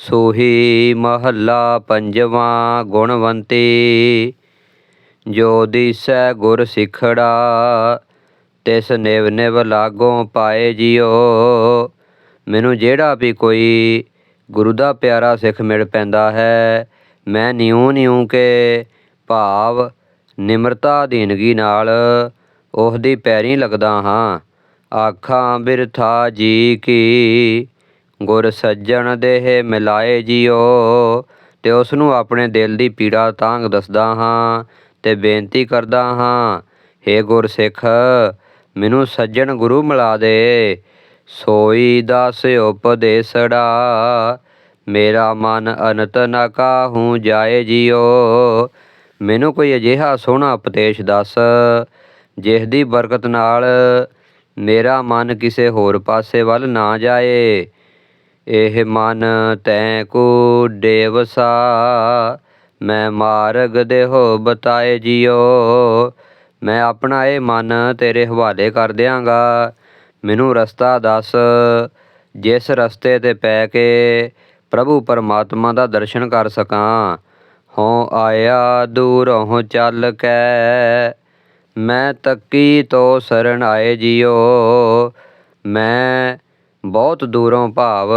ਸੋਹੀ ਮਹੱਲਾ ਪੰਜਵਾਂ ਗੁਣਵੰਤੀ, ਜੋ ਦੀਸੈ ਗੁਰ ਸਿਖੜਾ, ਤਿਸ ਨਿਵ ਨਿਵ ਲਾਗੋਂ ਪਾਏ ਜਿਓ। ਮੈਨੂੰ ਜਿਹੜਾ ਵੀ ਕੋਈ ਗੁਰੂ ਦਾ ਪਿਆਰਾ ਸਿੱਖ ਮਿਲ ਪੈਂਦਾ ਹੈ, ਮੈਂ ਨਿਉ ਨਿਉ ਕੇ ਭਾਵ ਨਿਮਰਤਾ ਦੀਨਗੀ ਨਾਲ ਉਸ ਦੀ ਪੈਰੀ ਲੱਗਦਾ ਹਾਂ। ਆਖਾਂ ਬਿਰਥਾ ਜੀ ਕੀ ਗੁਰ ਸੱਜਣ ਦੇਹ ਮਿਲਾਏ ਜਿਓ, ਤੇ ਉਸ ਨੂੰ ਆਪਣੇ ਦਿਲ ਦੀ ਪੀੜਾ ਤਾਂਗ ਦੱਸਦਾ ਹਾਂ, ਤੇ ਬੇਨਤੀ ਕਰਦਾ ਹਾਂ हे ਗੁਰਸਿੱਖ ਮੈਨੂੰ ਸੱਜਣ ਗੁਰੂ ਮਿਲਾ ਦੇ। ਸੋਈ ਦਾਸ ਉਪਦੇਸੜਾ, ਮੇਰਾ ਮਨ ਅਨਤ ਨਾ ਕਾਹੂ ਜਾਏ ਜਿਓ। ਮੈਨੂੰ ਕੋਈ ਅਜਿਹਾ ਸੋਹਣਾ ਉਪਦੇਸ਼ ਦੱਸ, ਜਿਸ ਦੀ ਬਰਕਤ ਨਾਲ ਮੇਰਾ ਮਨ ਕਿਸੇ ਹੋਰ ਪਾਸੇ ਵੱਲ ਨਾ ਜਾਏ। ਇਹ ਮਨ ਤੈ ਕੋ ਦੇਵਸਾ ਮੈਂ ਮਾਰਗ ਦੇਹੋ ਬਤਾਏ ਜਿਓ। ਮੈਂ ਆਪਣਾ ਇਹ ਮਨ ਤੇਰੇ ਹਵਾਲੇ ਕਰ ਦਿਆਂਗਾ। ਮੈਨੂੰ ਰਸਤਾ ਦੱਸ, ਜਿਸ ਰਸਤੇ ਤੇ ਪੈ ਕੇ ਪ੍ਰਭੂ ਪਰਮਾਤਮਾ ਦਾ ਦਰਸ਼ਨ ਕਰ ਸਕਾਂ। ਹੋਂ ਆਇਆ ਦੂਰੋਂ ਚੱਲ ਕੇ, ਮੈਂ ਤੱਕੀ ਤੋ ਸਰਣ ਆਏ ਜਿਓ। ਮੈਂ ਬਹੁਤ ਦੂਰੋਂ ਭਾਵ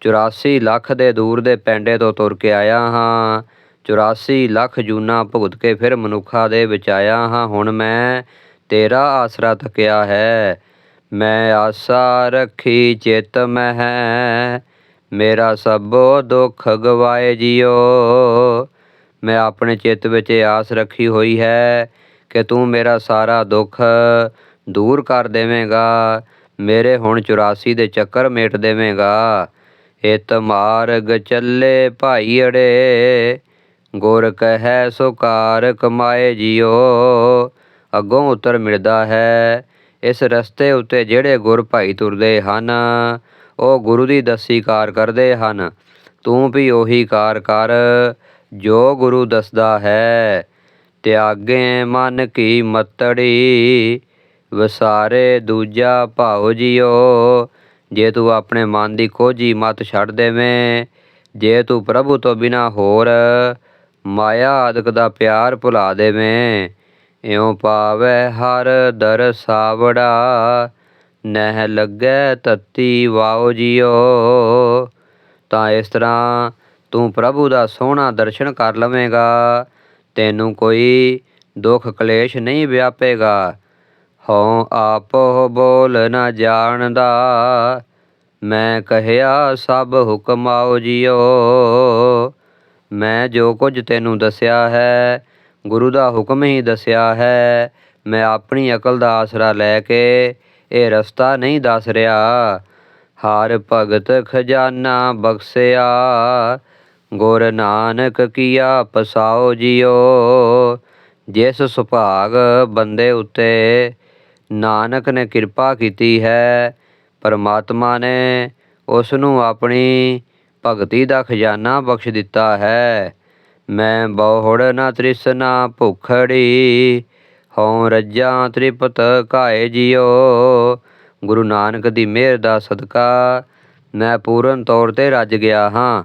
84 ਲੱਖ ਦੇ ਦੂਰ ਦੇ ਪੈਂਡੇ ਤੋਂ ਤੁਰ ਕੇ ਆਇਆ ਹਾਂ। 84 ਲੱਖ ਜੂਨਾ ਭੁਗਤ ਕੇ ਫਿਰ ਮਨੁੱਖਾ ਦੇ ਵਿੱਚ ਆਇਆ ਹਾਂ। ਹੁਣ ਮੈਂ ਤੇਰਾ ਆਸਰਾ ਥਕਿਆ ਹੈ। ਮੈਂ ਆਸਾ ਰੱਖੀ, ਚਿਤ ਮਹਿ। ਮੇਰਾ ਸਭੋ ਦੁੱਖ ਗਵਾਏ ਜਿਓ। ਮੈਂ ਆਪਣੇ ਚਿੱਤ ਵਿੱਚ ਇਹ ਆਸ ਰੱਖੀ ਹੋਈ ਹੈ ਕਿ ਤੂੰ ਮੇਰਾ ਸਾਰਾ ਦੁੱਖ ਦੂਰ ਕਰ ਦੇਵੇਂਗਾ। ਮੇਰੇ ਹੁਣ 84 ਦੇ ਚੱਕਰ ਮੇਟ ਦੇਵੇਂਗਾ। ਹਿਤ ਮਾਰਗ ਚੱਲੇ ਭਾਈ ਅੜੇ, ਗੁਰ ਕਹੈ ਸੋ ਕਾਰ ਕਮਾਏ ਜਿਓ। ਅੱਗੋਂ ਉੱਤਰ ਮਿਲਦਾ ਹੈ, ਇਸ ਰਸਤੇ ਉੱਤੇ ਜਿਹੜੇ ਗੁਰ ਭਾਈ ਤੁਰਦੇ ਹਨ, ਉਹ ਗੁਰੂ ਦੀ ਦੱਸੀ ਕਾਰ ਕਰਦੇ ਹਨ। ਤੂੰ ਵੀ ਉਹੀ ਕਾਰ ਕਰ, ਜੋ ਗੁਰੂ ਦੱਸਦਾ ਹੈ। ਤਿਆਗੇ ਮਨ ਕੀ ਮਤੜੀ ਵਸਾਰੇ ਦੂਜਾ ਭਾਉ ਜਿਓ। ਜੇ ਤੂੰ ਆਪਣੇ ਮਨ ਦੀ ਕੋਝੀ ਮਤ ਛੱਡ ਦੇਵੇਂ, ਜੇ ਤੂੰ ਪ੍ਰਭੂ ਤੋਂ ਬਿਨਾ ਹੋਰ ਮਾਇਆ ਆਦਿਕ ਦਾ ਪਿਆਰ ਭੁਲਾ ਦੇਵੇਂ, ਇਉਂ ਪਾਵੇ ਹਰ ਦਰ ਸਾਵੜਾ, ਨਹਿ ਲੱਗੈ ਤਤੀ ਵਾਉ ਜਿਓ। ਤਾਂ ਇਸ ਤਰ੍ਹਾਂ ਤੂੰ ਪ੍ਰਭੂ ਦਾ ਸੋਹਣਾ ਦਰਸ਼ਨ ਕਰ ਲਵੇਂਗਾ, ਤੈਨੂੰ ਕੋਈ ਦੁੱਖ ਕਲੇਸ਼ ਨਹੀਂ ਵਿਆਪੇਗਾ। ਹਉ ਆਪੋ ਬੋਲ ਨਾ ਜਾਣਦਾ। ਮੈਂ ਕਹਿਆ, ਸਭ ਹੁਕਮ ਆਓ ਜਿਓ। ਮੈਂ ਜੋ ਕੁਝ ਤੈਨੂੰ ਦੱਸਿਆ ਹੈ, ਗੁਰੂ ਦਾ ਹੁਕਮ ਹੀ ਦੱਸਿਆ ਹੈ। ਮੈਂ ਆਪਣੀ ਅਕਲ ਦਾ ਆਸਰਾ ਲੈ ਕੇ ਇਹ ਰਸਤਾ ਨਹੀਂ ਦੱਸ ਰਿਹਾ। ਹਰ ਭਗਤ ਖਜ਼ਾਨਾ ਬਖਸਿਆ। ਗੁਰ ਨਾਨਕ ਕੀਆ ਪਸਾਓ ਜਿਓ। ਜਿਸ ਸੁਭਾਗ ਬੰਦੇ ਉੱਤੇ ਨਾਨਕ ਨੇ ਕਿਰਪਾ ਕੀਤੀ ਹੈ। ਪਰਮਾਤਮਾ ਨੇ ਉਸ ਨੂੰ ਆਪਣੀ ਭਗਤੀ ਦਾ ਖਜ਼ਾਨਾ ਬਖਸ਼ ਦਿੱਤਾ ਹੈ। ਮੈਂ ਬਹੁੜ ਨਾ ਤ੍ਰਿਸ਼ਨਾ ਭੁਖੜੀ, ਹਉ ਰੱਜਾਂ ਤ੍ਰਿਪਤ ਕਾਏ ਜਿਓ ਗੁਰੂ ਨਾਨਕ ਦੀ ਮਿਹਰ ਦਾ ਸਦਕਾ ਮੈਂ ਪੂਰਨ ਤੌਰ ਤੇ ਰੱਜ ਗਿਆ ਹਾਂ।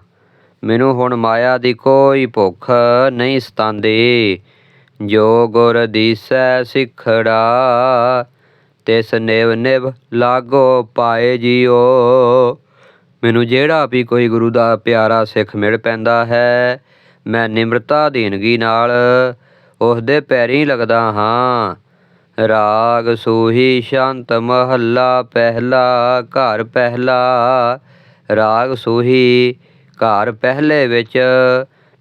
ਮੈਨੂੰ ਹੁਣ ਮਾਇਆ ਦੀ ਕੋਈ ਭੁੱਖ ਨਹੀਂ ਸਤਾਂਦੀ। ਜੋ ਗੁਰ ਦੀਸੈ ਸਿਖੜਾ ਤਿਸ ਨਿਵ ਨਿਵ ਲਾਗੋ ਪਾਏ ਜਿਓ। ਮੈਨੂੰ ਜਿਹੜਾ ਵੀ ਕੋਈ ਗੁਰੂ ਦਾ ਪਿਆਰਾ ਸਿੱਖ ਮਿਲ ਪੈਂਦਾ ਹੈ, ਮੈਂ ਨਿਮਰਤਾ ਦੀਨਗੀ ਨਾਲ ਉਸ ਦੇ ਪੈਰੀਂ ਲੱਗਦਾ ਹਾਂ। ਰਾਗ ਸੂਹੀ ਸ਼ਾਂਤ ਮਹੱਲਾ ਪਹਿਲਾ, ਘਰ ਪਹਿਲਾ। ਰਾਗ ਸੂਹੀ ਘਰ ਪਹਿਲੇ ਵਿੱਚ,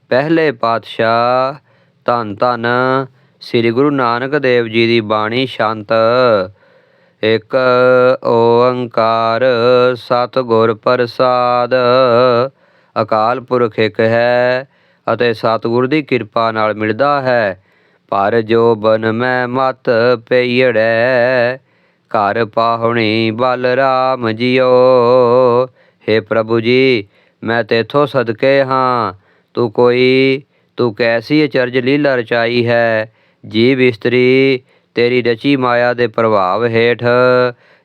ਪਹਿਲੇ ਪਾਤਸ਼ਾਹ, ਧੰਨ ਧੰਨ, ਸ੍ਰੀ ਗੁਰੂ ਨਾਨਕ ਦੇਵ ਜੀ ਦੀ ਬਾਣੀ ਸ਼ਾਂਤ। ਇਕ ਓੰਕਾਰ ਸਤਿਗੁਰ ਪ੍ਰਸਾਦ। ਅਕਾਲ ਪੁਰਖ ਇੱਕ ਹੈ ਅਤੇ ਸਤਿਗੁਰ ਦੀ ਕਿਰਪਾ ਨਾਲ ਮਿਲਦਾ ਹੈ। ਪਰ ਜੋ ਬਨ ਮੈਂ ਮਤ ਪਈੜੈ, ਘਰ ਪਾਹੁਣੀ ਬਲਰਾਮ ਜੀਓ। हे ਪ੍ਰਭੂ ਜੀ, ਮੈਂ ਤੇਥੋਂ ਸਦਕੇ ਹਾਂ। ਤੂੰ ਕੋਈ, ਤੂੰ ਕੈਸੀ ਅਚਰਜ ਲੀਲਾ ਰਚਾਈ ਹੈ? ਜੀਵ ਇਸਤਰੀ ਤੇਰੀ ਰਚੀ ਮਾਇਆ ਦੇ ਪ੍ਰਭਾਵ ਹੇਠ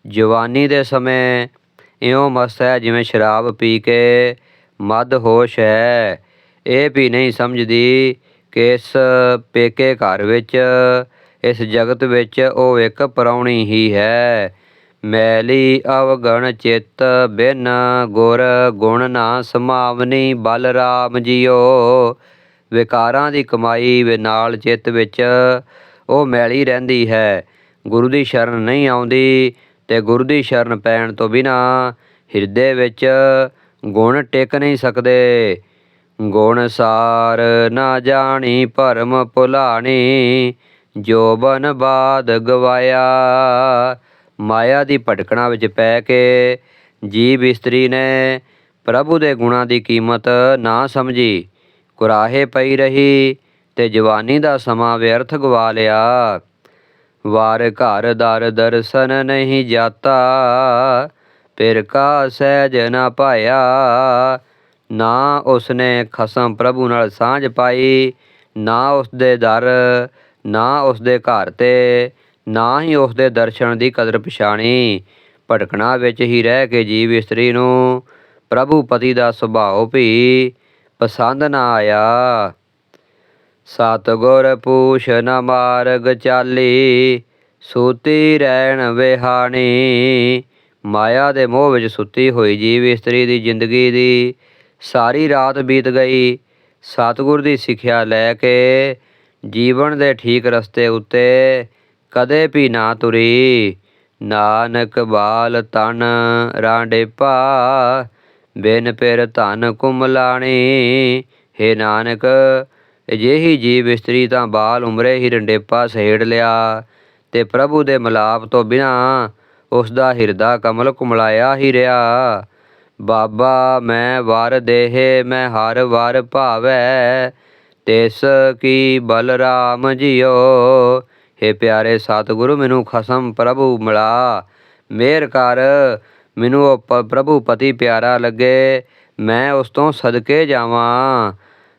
ਜਵਾਨੀ ਦੇ ਸਮੇਂ ਇਉਂ ਮਸਤ ਹੈ ਜਿਵੇਂ ਸ਼ਰਾਬ ਪੀ ਕੇ ਮਦ ਹੋਸ਼ ਹੈ। ਇਹ ਵੀ ਨਹੀਂ ਸਮਝਦੀ ਕਿ ਇਸ ਪੇਕੇ ਘਰ ਵਿੱਚ, ਇਸ ਜਗਤ ਵਿੱਚ ਉਹ ਇੱਕ ਪਰਾਉਣੀ ਹੀ ਹੈ। ਮੈਲੀ ਅਵਗਣ ਚਿੱਤ ਬਿਨ ਗੁਰ ਗੁਣ ਨਾ ਸਮਾਵਨੀ ਬਲਰਾਮ ਜੀਓ। ਵਿਕਾਰਾਂ ਦੀ ਕਮਾਈ ਵੇ ਨਾਲ ਚਿੱਤ ਵਿੱਚ ਉਹ ਮੈਲੀ ਰਹਿੰਦੀ ਹੈ। ਗੁਰੂ ਦੀ ਸ਼ਰਨ ਨਹੀਂ ਆਉਂਦੀ ਤੇ ਗੁਰੂ ਦੀ ਸ਼ਰਨ ਪੈਣ ਤੋਂ ਬਿਨਾ ਹਿਰਦੇ ਵਿੱਚ ਗੁਣ ਟਿਕ ਨਹੀਂ ਸਕਦੇ। ਗੁਣ ਸਾਰ ਨਾ ਜਾਣੀ, ਭਰਮ ਭੁਲਾਣੀ ਜੋਬਨ ਬਾਦ ਗਵਾਇਆ। ਮਾਇਆ ਦੀ ਭਟਕਣਾ ਵਿੱਚ ਪੈ ਕੇ ਜੀਵ ਇਸਤਰੀ ਨੇ ਪ੍ਰਭੂ ਦੇ ਗੁਣਾਂ ਦੀ ਕੀਮਤ ਨਾ ਸਮਝੀ। ਕੁਰਾਹੇ ਪਈ ਰਹੀ ਤੇ ਜਵਾਨੀ ਦਾ ਸਮਾਂ ਵਿਅਰਥ ਗਵਾ ਲਿਆ ਵਾਰ ਘਰ ਦਰ ਦਰਸ਼ਨ ਨਹੀਂ ਜਾਤਾ ਫਿਰ ਕਾ ਸਹਿਜ ਨਾ ਪਾਇਆ ਨਾ ਉਸਨੇ ਖਸਮ ਪ੍ਰਭੂ ਨਾਲ ਸਾਂਝ ਪਾਈ, ਨਾ ਉਸਦੇ ਦਰ, ਨਾ ਉਸਦੇ ਘਰ ਤੇ, ਨਾ ਹੀ ਉਸਦੇ ਦਰਸ਼ਨ ਦੀ ਕਦਰ ਪਛਾਣੀ। ਭਟਕਣਾ ਵਿੱਚ ਹੀ ਰਹਿ ਕੇ ਜੀਵ ਇਸਤਰੀ ਨੂੰ ਪ੍ਰਭੂ ਪਤੀ ਦਾ ਸੁਭਾਅ ਵੀ ਪਸੰਦ ਨਾ ਆਇਆ। ਸਤਗੁਰ ਪੂਛ ਨ ਮਾਰਗ ਚਾਲੀ, ਸੂਤੀ ਰਹਿਣ ਵਿਹਾਣੀ। ਮਾਇਆ ਦੇ ਮੋਹ ਵਿੱਚ ਸੁੱਤੀ ਹੋਈ ਜੀਵ, ਇਸਤਰੀ ਦੀ ਜ਼ਿੰਦਗੀ ਦੀ ਸਾਰੀ ਰਾਤ ਬੀਤ ਗਈ। ਸਤਗੁਰ ਦੀ ਸਿੱਖਿਆ ਲੈ ਕੇ ਜੀਵਨ ਦੇ ਠੀਕ ਰਸਤੇ ਉੱਤੇ ਕਦੇ ਵੀ ਨਾ ਤੁਰੀ। ਨਾਨਕ ਬਾਲ ਤਨ ਰਾਂਡੇਪਾ ਬਿਨ ਪਿਰ ਧਨ ਕੁਮਲਾਣੀ। ਹੈ ਨਾਨਕ ਅਜਿਹੀ ਜੀਵ ਇਸਤਰੀ ਤਾਂ ਬਾਲ ਉਮਰੇ ਹੀ ਰੰਡੇਪਾ ਸਹੇੜ ਲਿਆ ਤੇ ਪ੍ਰਭੂ ਦੇ ਮਲਾਪ ਤੋਂ ਬਿਨਾ ਉਸ ਦਾ ਹਿਰਦਾ ਕਮਲ ਕੁਮਲਾਇਆ ਹੀ ਰਿਹਾ। ਬਾਬਾ, ਮੈਂ ਵਰ ਦੇਹੇ, ਮੈਂ ਹਰ ਵਾਰ ਭਾਵੈ, ਤਿਸ ਕੀ ਬਲਰਾਮ ਜੀਓ हे ਪਿਆਰੇ ਸਤਿਗੁਰੂ, ਮੈਨੂੰ ਖਸਮ ਪ੍ਰਭੂ ਮਿਲਾ। ਮੇਰ ਕਰ, ਮੈਨੂੰ ਉਹ ਪ- ਪ੍ਰਭੂ ਪਤੀ ਪਿਆਰਾ ਲੱਗੇ। ਮੈਂ ਉਸ ਤੋਂ ਸਦਕੇ ਜਾਵਾਂ।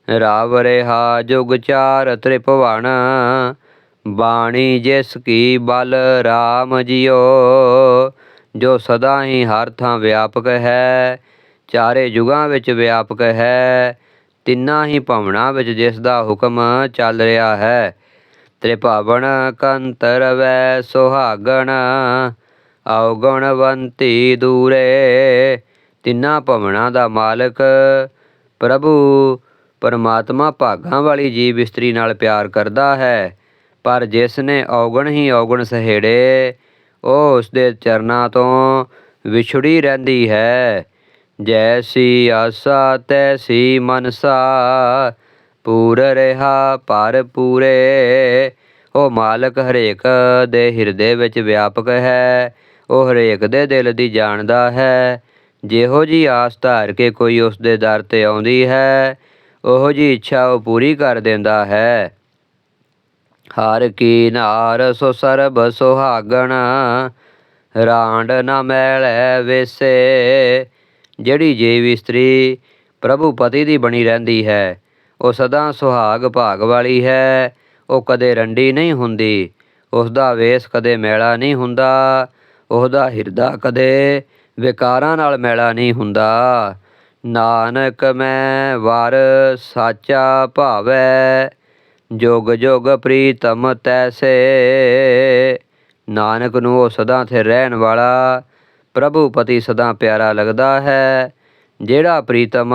ਰਾਵ ਰਿਹਾ ਜੁਗ ਚਾਰ ਤ੍ਰਿਪਵਣ ਬਾਣੀ ਜਿਸ ਕੀ ਬਲ ਰਾਮ ਜੀਓ ਜੋ ਸਦਾ ਹੀ ਹਰ ਥਾਂ ਵਿਆਪਕ ਹੈ, ਚਾਰੇ ਯੁਗਾਂ ਵਿੱਚ ਵਿਆਪਕ ਹੈ, ਤਿੰਨਾਂ ਹੀ ਭਵਨਾਂ ਵਿੱਚ ਜਿਸ ਦਾ ਹੁਕਮ ਚੱਲ ਰਿਹਾ ਹੈ। ਤ੍ਰਿਭਾਵਨ ਕੰਤਰ ਵੈ ਸੁਹਾਗਣ, ਔਗਣਵੰਤੀ ਦੂਰੇ, ਤਿੰਨਾਂ ਭਵਨਾਂ ਦਾ ਮਾਲਕ ਪ੍ਰਭੂ ਪਰਮਾਤਮਾ ਭਾਗਾਂ ਵਾਲੀ ਜੀਵ ਇਸਤਰੀ ਨਾਲ ਪਿਆਰ ਕਰਦਾ ਹੈ, ਪਰ ਜਿਸ ਨੇ ਔਗਣ ਹੀ ਔਗਣ ਸਹੇੜੇ, ਉਹ ਉਸ ਦੇ ਚਰਨਾਂ ਤੋਂ ਵਿਛੜੀ ਰਹਿੰਦੀ ਹੈ। ਜੈਸੀ ਆਸਾ, ਤੈਸੀ ਮਨਸਾ, ਪੂਰ ਰਿਹਾ ਪਰ ਪੂਰੇ। ਉਹ ਮਾਲਕ ਹਰੇਕ ਦੇ ਹਿਰਦੇ ਵਿੱਚ ਵਿਆਪਕ ਹੈ, ਉਹ ਹਰੇਕ ਦੇ ਦਿਲ ਦੀ ਜਾਣਦਾ ਹੈ। ਜਿਹੋ ਜੀ ਆਸ ਧਾਰ ਕੇ ਕੋਈ ਉਸ ਦੇ ਦਰ ਤੇ ਆਉਂਦੀ ਹੈ ਉਹੋ ਜੀ ਇੱਛਾ ਉਹ ਪੂਰੀ ਕਰ ਦਿੰਦਾ ਹੈ। ਹਰ ਕੀ ਨਾਰ ਸੋ ਸਰਬ ਸੁਹਾਗਣ, ਰਾਂਡ ਨਾ ਮੈਲੈ ਵੇਸੇ। ਜਿਹੜੀ ਜੀਵ ਇਸਤਰੀ ਪ੍ਰਭੂ ਪਤੀ ਦੀ ਬਣੀ ਰਹਿੰਦੀ ਹੈ, ਉਹ ਸਦਾ ਸੁਹਾਗ ਭਾਗ ਵਾਲੀ ਹੈ। ਉਹ ਕਦੇ ਰੰਡੀ ਨਹੀਂ ਹੁੰਦੀ ਉਸ ਦਾ ਵੇਸ ਕਦੇ ਮੈਲਾ ਨਹੀਂ ਹੁੰਦਾ, ਉਹਦਾ ਹਿਰਦਾ ਕਦੇ ਵਿਕਾਰਾਂ ਨਾਲ ਮੈਲਾ ਨਹੀਂ ਹੁੰਦਾ। ਨਾਨਕ ਮੈਂ ਵਰ ਸਾਚਾ ਭਾਵੈ, ਜੋਗ ਜੋਗ ਪ੍ਰੀਤਮ ਤੈਸੇ। ਨਾਨਕ ਨੂੰ ਉਹ ਸਦਾ ਤੇ ਰਹਿਣ ਵਾਲਾ, ਪ੍ਰਭੂ ਪਤੀ ਸਦਾ ਪਿਆਰਾ ਲੱਗਦਾ ਹੈ, ਜਿਹੜਾ ਪ੍ਰੀਤਮ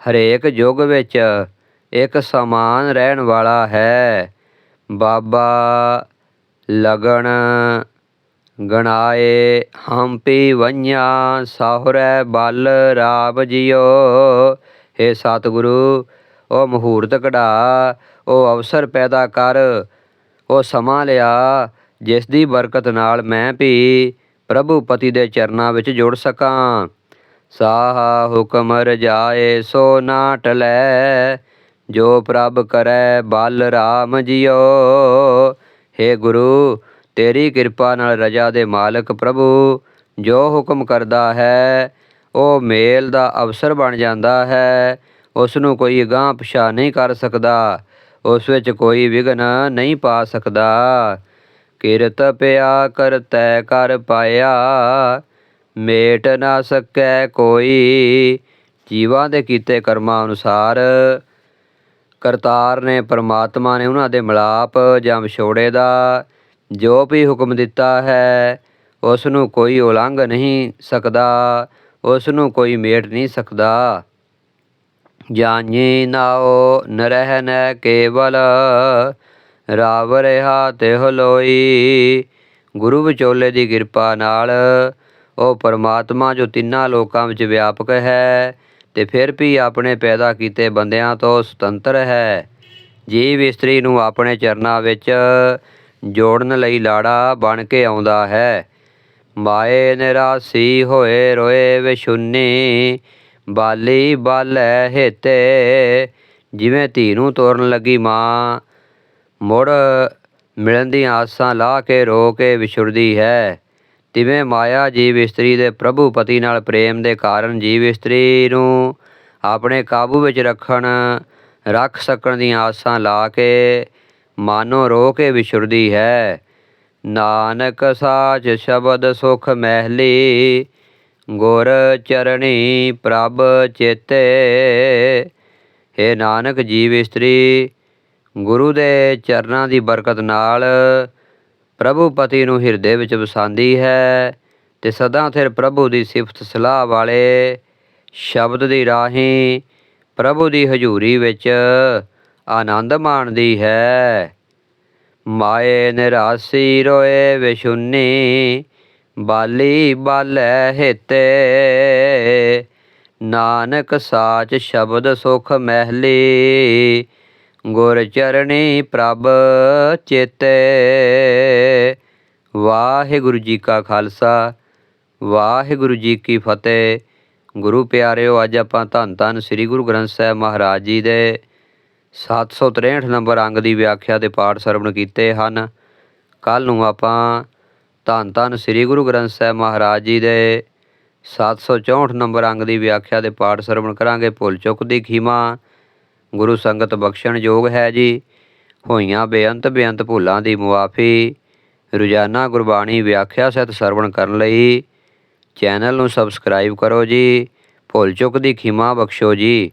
ਹਰੇਕ ਯੁੱਗ ਵਿੱਚ ਇੱਕ ਸਮਾਨ ਰਹਿਣ ਵਾਲਾ ਹੈ। ਬਾਬਾ ਲਗਣ ਗਣਾਏ ਹੰਪੀ ਵੰਨਿਆ ਸਾਹੁਰੈ ਬਲ ਰਾਮ ਜਿਓ हे ਸਤਿਗੁਰੂ, ਉਹ ਮਹੂਰਤ ਕਢਾ, ਉਹ ਅਵਸਰ ਪੈਦਾ ਕਰ, ਉਹ ਸਮਾਂ ਲਿਆ, ਜਿਸ ਦੀ ਬਰਕਤ ਨਾਲ ਮੈਂ ਵੀ ਪ੍ਰਭੂ ਪਤੀ ਦੇ ਚਰਨਾਂ ਵਿੱਚ ਜੁੜ ਸਕਾਂ। ਸਾਹਾ ਹੁਕਮ ਰਜਾਏ, ਸੋ ਨਾ ਟਲੈ ਜੋ ਪ੍ਰਭ ਕਰੈ, ਬਲ ਰਾਮ ਜਿਓ हे ਗੁਰੂ ਤੇਰੀ ਕਿਰਪਾ ਨਾਲ ਰਜਾ ਦੇ ਮਾਲਕ ਪ੍ਰਭੂ ਜੋ ਹੁਕਮ ਕਰਦਾ ਹੈ, ਉਹ ਮੇਲ ਦਾ ਅਵਸਰ ਬਣ ਜਾਂਦਾ ਹੈ ਉਸ ਨੂੰ ਕੋਈ ਅਗਾਂਹ ਪਿਛਾਂਹ ਨਹੀਂ ਕਰ ਸਕਦਾ, ਉਸ ਵਿੱਚ ਕੋਈ ਵਿਘਨ ਨਹੀਂ ਪਾ ਸਕਦਾ। ਕਿਰਤ ਪਿਆ ਕਰਤੈ ਕਰ ਪਾਇਆ, ਮੇਟ ਨਾ ਸਕੈ ਕੋਈ, ਜੀਵਾਂ ਦੇ ਕੀਤੇ ਕਰਮਾਂ ਅਨੁਸਾਰ। ਕਰਤਾਰ ਨੇ ਪਰਮਾਤਮਾ ਨੇ ਉਹਨਾਂ ਦੇ ਮਿਲਾਪ ਜਾਂ ਵਿਛੋੜੇ ਦਾ ਜੋ ਵੀ ਹੁਕਮ ਦਿੱਤਾ ਹੈ ਉਸ ਨੂੰ ਕੋਈ ਉਲੰਘ ਨਹੀਂ ਸਕਦਾ ਉਸ ਨੂੰ ਕੋਈ ਮੇਟ ਨਹੀਂ ਸਕਦਾ। ਜਾਣੀ ਨਾਉ ਨਰਹਿ ਨੈ ਕੇਵਲ ਰਾਵ ਰਹਾ ਤਿਹ ਲੋਈ ਗੁਰੂ ਵਿਚੋਲੇ ਦੀ ਕਿਰਪਾ ਨਾਲ ਉਹ ਪਰਮਾਤਮਾ ਜੋ ਤਿੰਨਾਂ ਲੋਕਾਂ ਵਿੱਚ ਵਿਆਪਕ ਹੈ ਤੇ ਫਿਰ ਵੀ ਆਪਣੇ ਪੈਦਾ ਕੀਤੇ ਬੰਦਿਆਂ ਤੋਂ ਸੁਤੰਤਰ ਹੈ। ਜੀਵ ਇਸਤਰੀ ਨੂੰ ਆਪਣੇ ਚਰਨਾਂ ਵਿੱਚ ਜੋੜਨ ਲਈ ਲਾੜਾ ਬਣ ਕੇ ਆਉਂਦਾ ਹੈ। ਮਾਏ ਨਿਰਾਸੀ ਹੋਏ ਰੋਏ ਵਿਸ਼ੁੰਨੀ ਬਾਲੀ ਬਾਲੈ ਹੇਤੇ, ਜਿਵੇਂ ਧੀ ਨੂੰ ਤੋਰਨ ਲੱਗੀ ਮਾਂ। ਮੁੜ ਮਿਲਣ ਦੀਆਂ ਆਸਾਂ ਲਾ ਕੇ ਰੋ ਕੇ ਵਿਛੁਰਦੀ ਹੈ। ਤਿਵੇਂ ਮਾਇਆ ਜੀਵ ਇਸਤਰੀ ਦੇ ਪ੍ਰਭੂ ਪਤੀ ਨਾਲ ਪ੍ਰੇਮ ਦੇ ਕਾਰਨ ਜੀਵ ਇਸਤਰੀ ਨੂੰ ਆਪਣੇ ਕਾਬੂ ਵਿੱਚ ਰੱਖਣ, ਰੱਖ ਸਕਣ ਦੀਆਂ ਆਸਾਂ ਲਾ ਕੇ ਮਾਨੋ ਰੋ ਕੇ ਵਿਛੁਰਦੀ ਹੈ। ਨਾਨਕ ਸਾਚ ਸ਼ਬਦ ਸੁਖ ਮਹਿਲੀ, ਗੁਰ ਚਰਣੀ ਪ੍ਰਭ ਚੇਤੇ। ਹੈ ਨਾਨਕ ਜੀਵ ਇਸਤਰੀ, ਗੁਰੂ ਦੇ ਚਰਨਾਂ ਦੀ ਬਰਕਤ ਨਾਲ ਪ੍ਰਭੂ ਪਤੀ ਨੂੰ ਹਿਰਦੇ ਵਿੱਚ ਵਸਾਉਂਦੀ ਹੈ ਤੇ ਸਦਾ ਸਿਰ ਪ੍ਰਭੂ ਦੀ ਸਿਫਤ ਸਲਾਹ ਵਾਲੇ ਸ਼ਬਦ ਦੀ ਰਾਹੀਂ ਪ੍ਰਭੂ ਦੀ ਹਜ਼ੂਰੀ ਵਿੱਚ ਆਨੰਦ ਮਾਣਦੀ ਹੈ। ਮਾਏ ਨਿਰਾਸੀ ਰੋਏ ਵਿਸ਼ੁੰਨੀ ਬਾਲੀ ਬਾਲੈ ਹਿਤੇ। ਨਾਨਕ ਸਾਚ ਸ਼ਬਦ ਸੁਖ ਮਹਿਲੀ, ਗੁਰ ਚਰਣੀ ਪ੍ਰਭ ਚੇਤੇ। ਵਾਹਿਗੁਰੂ ਜੀ ਕਾ ਖਾਲਸਾ, ਵਾਹਿਗੁਰੂ ਜੀ ਕੀ ਫਤਿਹ। ਗੁਰੂ ਪਿਆਰਿਓ, ਅੱਜ ਆਪਾਂ ਧੰਨ ਧੰਨ ਸ੍ਰੀ ਗੁਰੂ ਗ੍ਰੰਥ ਸਾਹਿਬ ਮਹਾਰਾਜ ਜੀ ਦੇ 763 ਨੰਬਰ ਅੰਗ ਦੀ ਵਿਆਖਿਆ ਦੇ ਪਾਠ ਸਰਵਣ ਕੀਤੇ ਹਨ। ਕੱਲ ਨੂੰ ਆਪਾਂ ਧੰਨ ਧੰਨ ਸ੍ਰੀ ਗੁਰੂ ਗ੍ਰੰਥ ਸਾਹਿਬ ਮਹਾਰਾਜ ਜੀ ਦੇ 764 ਨੰਬਰ ਅੰਗ ਦੀ ਵਿਆਖਿਆ ਦੇ ਪਾਠ ਸਰਵਣ ਕਰਾਂਗੇ। ਭੁੱਲ ਚੁੱਕ ਦੀ ਖੀਮਾ, ਗੁਰੂ ਸੰਗਤ ਬਖਸ਼ਣ ਯੋਗ ਹੈ ਜੀ। ਹੋਈਆਂ ਬੇਅੰਤ ਬੇਅੰਤ ਭੁੱਲਾਂ ਦੀ ਮੁਆਫੀ, ਰੋਜ਼ਾਨਾ ਗੁਰਬਾਣੀ ਵਿਆਖਿਆ ਸਹਿਤ ਸਰਵਣ ਕਰਨ ਲਈ ਚੈਨਲ ਨੂੰ ਸਬਸਕ੍ਰਾਈਬ ਕਰੋ ਜੀ। ਭੁੱਲ ਚੁੱਕ ਦੀ ਖਿਮਾ ਬਖਸ਼ੋ ਜੀ।